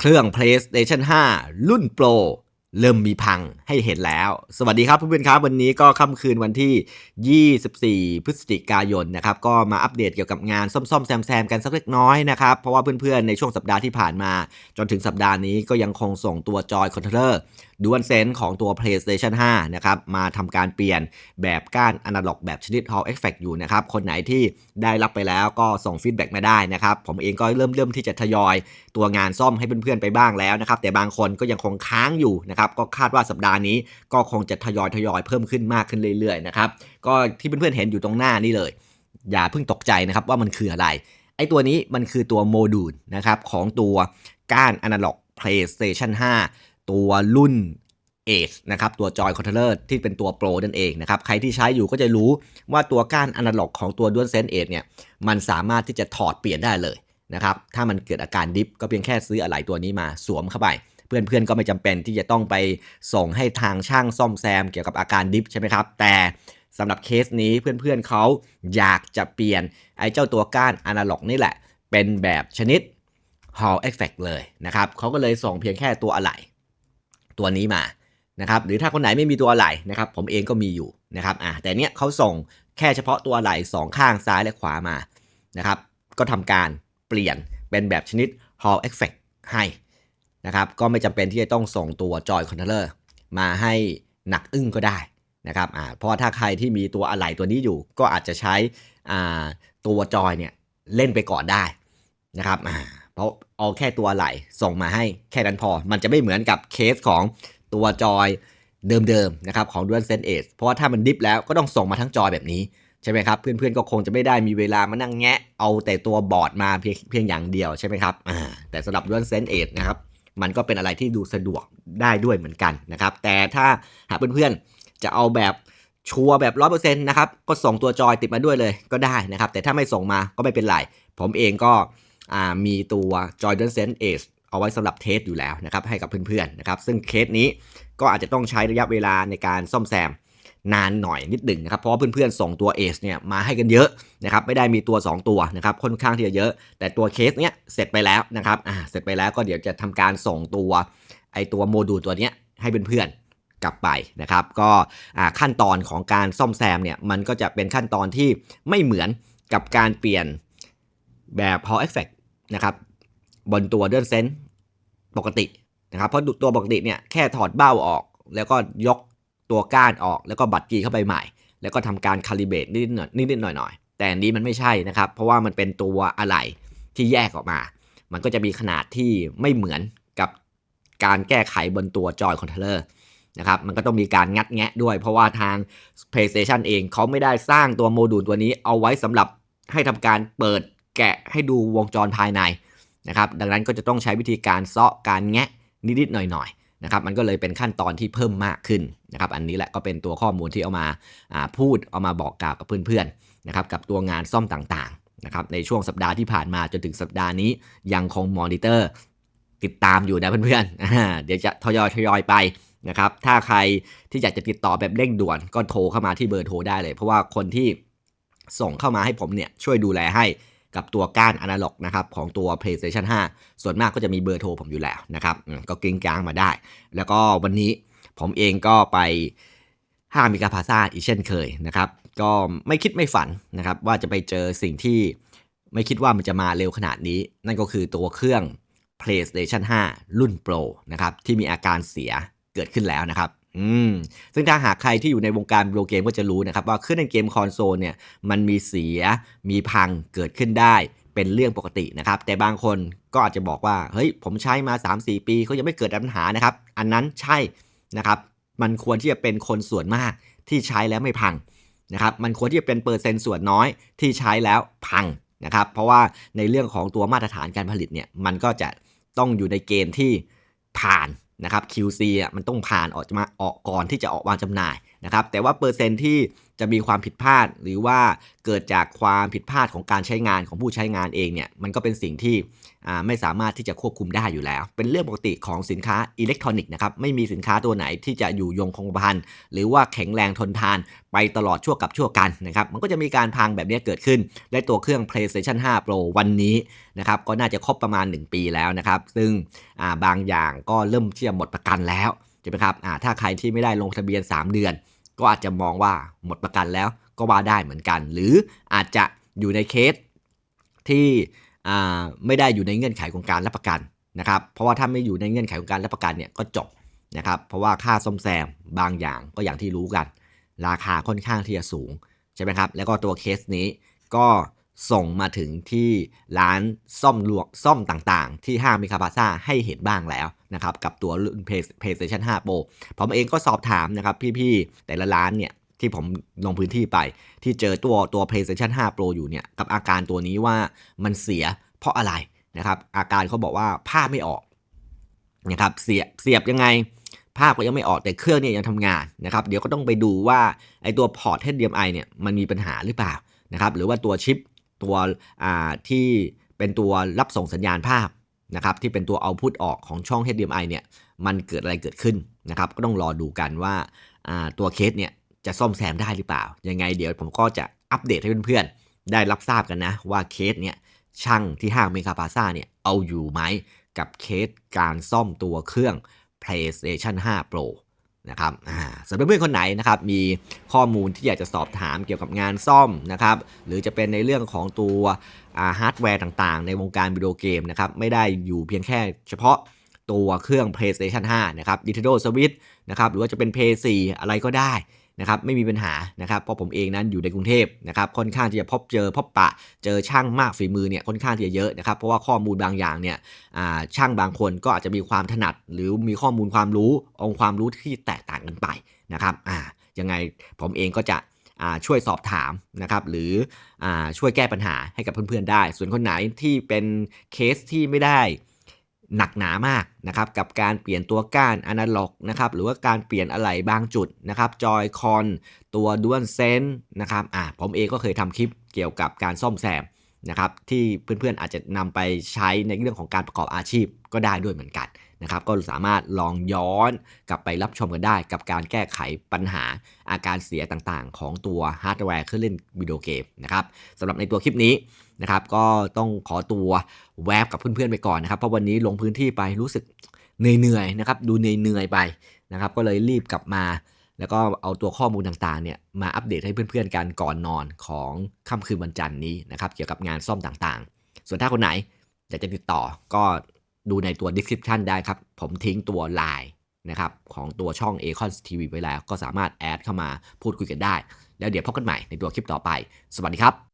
เครื่อง PlayStation 5 รุ่นโปรเริ่มมีพังให้เห็นแล้ว สวัสดีครับเพื่อนๆครับ วันนี้ก็ค่ำคืนวันที่ 24 พฤศจิกายนนะครับ ก็มาอัปเดตเกี่ยวกับงานซ่อมๆแซมๆกันสักเล็กน้อยนะครับ เพราะว่าเพื่อนๆ ในช่วงสัปดาห์ที่ผ่านมา จนถึงสัปดาห์นี้ก็ยังคงส่งตัวจอยคอนโทรลเลอร์ ดวลเซนของตัว PlayStation 5 นะครับ มาทำการเปลี่ยนแบบก้านอนาล็อกแบบชนิด Hall Effect อยู่นะครับ คนไหนที่ได้รับไปแล้วก็ส่งฟีดแบ็กมาได้นะครับ ผมเองก็เริ่มเริ่มที่จะทยอยตัวงานซ่อมให้เพื่อนๆไปบ้างแล้วนะครับ แต่บางคนก็ยังคงค้างอยู่นะครับ ก็คาดว่าสัปดาห์นี้ก็คงจะทยอยทยอยเพิ่มขึ้นมากขึ้นเรื่อยๆนะครับ ก็ที่เพื่อนๆเห็นอยู่ตรงหน้านี่เลย อย่าเพิ่งตกใจนะครับว่ามันคืออะไร ไอ้ตัวนี้มันคือตัวโมดูลนะครับของตัวก้านอนาล็อก PlayStation 5 ตัวรุ่น Edge นะครับตัวจอยคอนโทรลเลอร์ที่เป็นตัวโปรนั่นเองนะครับใครที่ใช้อยู่ก็จะรู้ว่าตัวก้านอนาล็อกของตัว DualSense Edge เนี่ยมันสามารถที่จะถอดเปลี่ยนได้เลยนะครับถ้ามันเกิดอาการดิฟก็เพียงแค่ซื้ออะไหล่ตัวนี้มาสวมเข้าไป เพื่อนๆก็ไม่จำเป็นที่จะต้องไปส่งให้ทางช่างซ่อมแซมเกี่ยวกับอาการดิฟใช่ไหมครับแต่สำหรับเคสนี้เพื่อนๆเขาอยากจะเปลี่ยนไอ้เจ้าตัวก้านอนาล็อกนี่แหละ เป็นแบบชนิด Hall Effect เลยนะครับเขาก็เลยส่งเพียงแค่ตัวอะไหล่ ตัวนี้มานะครับหรือถ้าคนไหนไม่มีตัวอะไหล่นะครับผมเองก็มีอยู่นะครับอะแต่เนี้ยเขาส่งแค่เฉพาะตัวอะไหล่สองข้างซ้ายและขวามานะครับก็ทำการเปลี่ยนเป็นแบบชนิด Hall Effect ให้นะครับก็ไม่จำเป็นที่จะต้องส่งตัวจอยคอนโทรลเลอร์มาให้หนักอึ้งก็ได้นะครับอ่าเพราะถ้าใครที่มีตัวอะไหล่ตัวนี้อยู่ ก็อาจจะใช้อ่าตัวจอยเนี่ยเล่นไปก่อนได้นะครับอ่า เพราะเอาแค่ตัวไหล่ส่งมาให้แค่นั้นพอ มันจะไม่เหมือนกับเคสของตัวจอยเดิมๆนะครับของ DualSense Edge เพราะว่าถ้ามันดิฟแล้วก็ต้องส่งมาทั้งจอยแบบนี้ใช่ไหมครับเพื่อนๆก็คงจะไม่ได้มีเวลามานั่งแงะเอาแต่ตัวบอร์ดมาเพียงเพียงอย่างเดียวใช่ไหมครับอ่าแต่สำหรับ DualSense Edge นะครับมันก็เป็นอะไรที่ดูสะดวกได้ด้วยเหมือนกันนะครับแต่ถ้าหากเพื่อนๆจะเอาแบบชัวร์แบบร้อยเปอร์เซ็นต์นะครับก็ส่งตัวจอยติดมาด้วยเลยก็ได้นะครับแต่ถ้าไม่ส่งมาก็ไม่เป็นไรผมเองก็ มีตัวจอย DualSense Edge เอาไว้สำหรับเทสอยู่แล้วนะครับให้กับเพื่อนๆนะครับซึ่งเคสนี้ก็อาจจะต้องใช้ระยะเวลาในการซ่อมแซมนานหน่อยนิดหนึ่งนะครับเพราะว่าเพื่อนๆส่งตัวเอสเนี่ยมาให้กันเยอะนะครับไม่ได้มีตัว 2 ตัวนะครับค่อนข้างที่จะเยอะ แต่ตัวเคสเนี้ยเสร็จไปแล้วนะครับอ่าเสร็จไปแล้วก็เดี๋ยวจะทำการส่งตัวไอตัวโมดูลตัวเนี้ยให้เพื่อนๆกลับไปนะครับก็ขั้นตอนของการซ่อมแซมเนี่ยมันก็จะเป็นขั้นตอนที่ไม่เหมือนกับการเปลี่ยนแบบ Hall Effect นะครับบนตัวเดินเซนปกตินะครับเพราะตัวปกติเนี่ยแค่ถอดเบ้าออก แล้วก็ยกตัวก้านออก แล้วก็บัตรกีเข้าไปใหม่ แล้วก็ทำการคาลิเบตนิดหน่อยนิดหน่อยหน่อยแต่อันนี้มันไม่ใช่นะครับ เพราะว่ามันเป็นตัวอะไหล่ที่แยกออกมา มันก็จะมีขนาดที่ไม่เหมือนกับการแก้ไขบนตัวจอยคอนโทรลเลอร์นะครับมันก็ต้องมีการงัดแงะด้วย เพราะว่าทาง PlayStation เองเขาไม่ได้สร้างตัวโมดูลตัวนี้เอาไว้สำหรับให้ทำการเปิด แกะให้ดูวงจรภายในนะครับดังนั้นก็จะต้องใช้วิธีการเซาะการแงะนิดๆหน่อยๆนะครับมันก็เลยเป็นขั้นตอนที่เพิ่มมากขึ้นนะครับอันนี้แหละก็เป็นตัวข้อมูลที่เอามาพูดเอามาบอกกล่าวกับเพื่อนๆนะครับกับตัวงานซ่อมต่างๆนะครับในช่วงสัปดาห์ที่ผ่านมาจนถึงสัปดาห์นี้ยังคงมอนิเตอร์ติดตามอยู่นะเพื่อนๆ เดี๋ยวจะทยอยทยอยไปนะครับ ถ้าใครที่อยากจะติดต่อแบบเร่งด่วนก็โทรเข้ามาที่เบอร์โทรได้เลย เพราะว่าคนที่ส่งเข้ามาให้ผมเนี่ยช่วยดูแลให้ กับตัวก้านอนาล็อกนะครับของตัว PlayStation 5 ส่วนมากก็จะมีเบอร์โทรผมอยู่แล้วนะครับก็กิ้งกลางมาได้ แล้วก็วันนี้ผมเองก็ไปห้างมิกาพาซาอีกเช่นเคยนะครับ ก็ไม่คิดไม่ฝันนะครับ ว่าจะไปเจอสิ่งที่ไม่คิดว่ามันจะมาเร็วขนาดนี้ นั่นก็คือตัวเครื่อง PlayStation 5 รุ่น Pro นะครับที่มีอาการเสียเกิดขึ้นแล้วนะครับ อืมซึ่งถ้าหากใครที่อยู่ในวงการวิดีโอเกมก็จะรู้นะครับว่าเครื่องเล่นเกมคอนโซลเนี่ยมันมีเสียมีพังเกิดขึ้นได้เป็นเรื่องปกตินะครับ แต่บางคนก็อาจจะบอกว่าเฮ้ยผมใช้มา 3-4 ปีเขายังไม่เกิดปัญหานะครับ อันนั้นใช่นะครับมันควรที่จะเป็นคนส่วนมากที่ใช้แล้วไม่พังนะครับมันควรที่จะเป็นเปอร์เซ็นต์ส่วนน้อยที่ใช้แล้วพังนะครับเพราะว่าในเรื่องของตัวมาตรฐานการผลิตเนี่ยมันก็จะต้องอยู่ในเกณฑ์ที่ผ่าน นะครับ QC อะมันต้องผ่านออกมาออกก่อนที่จะออกวางจำหน่ายนะครับแต่ว่าเปอร์เซ็นต์ที่ จะมีความผิดพลาด หรือว่าเกิดจากความผิดพลาดของการใช้งานของผู้ใช้งานเองเนี่ยมันก็เป็นสิ่งที่ไม่สามารถที่จะควบคุมได้อยู่แล้ว เป็นเรื่องปกติของสินค้าอิเล็กทรอนิกส์นะครับไม่มีสินค้าตัวไหนที่จะอยู่ยงคงกระพันหรือว่าแข็งแรงทนทานไปตลอดชั่วกับชั่วกันนะครับมันก็จะมีการพังแบบนี้เกิดขึ้นและตัวเครื่อง PlayStation 5 Pro วันนี้นะครับก็น่าจะครบประมาณ 1 ปีแล้วนะครับซึ่งาบางอย่างก็เริ่มที่จะหมดประกันแล้วใช่ไหมครับถ้าใครที่ไม่ได้ลงทะเบียน 3 เดือน ก็อาจจะมองว่าหมดประกันแล้วก็ว่าได้เหมือนกัน หรืออาจจะอยู่ในเคสที่ไม่ได้อยู่ในเงื่อนไขของการรับประกันนะครับ เพราะว่าถ้าไม่อยู่ในเงื่อนไขของการรับประกันเนี่ยก็จบนะครับ เพราะว่าค่าซ่อมแซมบางอย่างก็อย่างที่รู้กัน ราคาค่อนข้างที่จะสูงใช่ไหมครับ แล้วก็ตัวเคสนี้ก็ ส่งมาถึงที่ร้านซ่อมลวกซ่อมต่างๆ ที่ห้างมิคาพาซ่าให้เห็นบ้างแล้วนะครับ กับตัวรุ่น Play- PlayStation 5 Pro ผมเองก็สอบถามนะครับ พี่ๆ แต่ละร้านเนี่ยที่ผมลงพื้นที่ไปที่เจอตัวตัว PlayStation 5 Pro อยู่เนี่ย กับอาการตัวนี้ว่ามันเสียเพราะอะไรนะครับ อาการเขาบอกว่าภาพไม่ออกนะครับเสียบเสียบยังไง ภาพก็ยังไม่ออกแต่เครื่องเนี่ยยังทำงานนะครับ เดี๋ยวก็ต้องไปดูว่าไอตัวพอร์ต HDMI เนี่ยมันมีปัญหาหรือเปล่านะครับหรือว่าตัวชิป ตัวที่เป็นตัวรับส่งสัญญาณภาพนะครับที่เป็นตัวเอาพุตออกของช่อง HDMI เนี่ยมันเกิดอะไรเกิดขึ้นนะครับก็ต้องรอดูกันว่าาตัวเคสเนี่ยจะซ่อมแซมได้หรือเปล่า ยังไงเดี๋ยวผมก็จะอัปเดตให้เพื่อนๆ ได้รับทราบกันนะ ว่าเคสเนี่ยช่างที่ห้างเมกาพาซาเนี่ยเอาอยู่ไหมกับเคสการซ่อมตัวเครื่อง PlayStation 5 Pro นะครับอ่าสำหรับเพื่อนๆคนไหนนะครับมีข้อมูลที่อยากจะสอบถามเกี่ยวกับงานซ่อมนะครับหรือจะเป็นในเรื่องของตัวฮาร์ดแวร์ต่างๆ ในวงการวิดีโอเกมนะครับไม่ได้อยู่เพียงแค่เฉพาะตัวเครื่อง PlayStation 5 นะครับ Nintendo Switch นะครับหรือว่าจะเป็น PS4 อะไรก็ได้ นะครับไม่มีปัญหานะครับเพราะผมเองนั้นอยู่ในกรุงเทพนะครับค่อนข้างที่จะพบเจอพบปะเจอช่างมากฝีมือเนี่ยค่อนข้างที่จะเยอะนะครับเพราะว่าข้อมูลบางอย่างเนี่ยช่างบางคนก็อาจจะมีความถนัด หรือมีข้อมูลความรู้องค์ความรู้ที่แตกต่างกันไปนะครับอ่ายังไงผมเองก็จะช่วยสอบถามนะครับหรืออช่วยแก้ปัญหาให้กับเพื่อนๆได้ ส่วนคนไหนที่เป็นเคสที่ไม่ได้ หนักหนามากนะครับกับการเปลี่ยนตัวก้านอนาล็อกนะครับหรือว่าการเปลี่ยนอะไหล่บางจุดนะครับจอยคอนตัวด้วนเซนนะครับอ่าผมเองก็เคยทำคลิปเกี่ยวกับการซ่อมแซมนะครับที่เพื่อนๆอาจจะนำไปใช้ในเรื่องของการประกอบอาชีพก็ได้ด้วยเหมือนกัน นะครับก็สามารถลองย้อนกลับไปรับชมกันได้ กับการแก้ไขปัญหาอาการเสียต่างๆ ของตัวฮาร์ดแวร์เครื่องเล่นวิดีโอเกมนะครับสำหรับในตัวคลิปนี้นะครับก็ต้องขอตัวแวบกับเพื่อนๆไปก่อนนะครับเพราะวันนี้ลงพื้นที่ไปรู้สึกเหนื่อยๆนะครับดูเหนื่อยๆไปนะครับก็เลยรีบกลับมาแล้วก็เอาตัวข้อมูลต่างๆเนี่ยมาอัปเดตให้เพื่อนๆกันก่อนนอนของค่ำคืนวันจันทร์นี้นะครับเกี่ยวกับงานซ่อมต่างๆ ส่วนถ้าคนไหนอยากจะติดต่อก็ ดูในตัว description ได้ครับ ผมทิ้งตัว Line นะครับของตัวช่อง a c o n TV ไว้แล้ว ก็สามารถแอดเข้ามาพูดคุยกันได้ แล้วเดี๋ยวพบกันใหม่ในตัวคลิปต่อไป สวัสดีครับ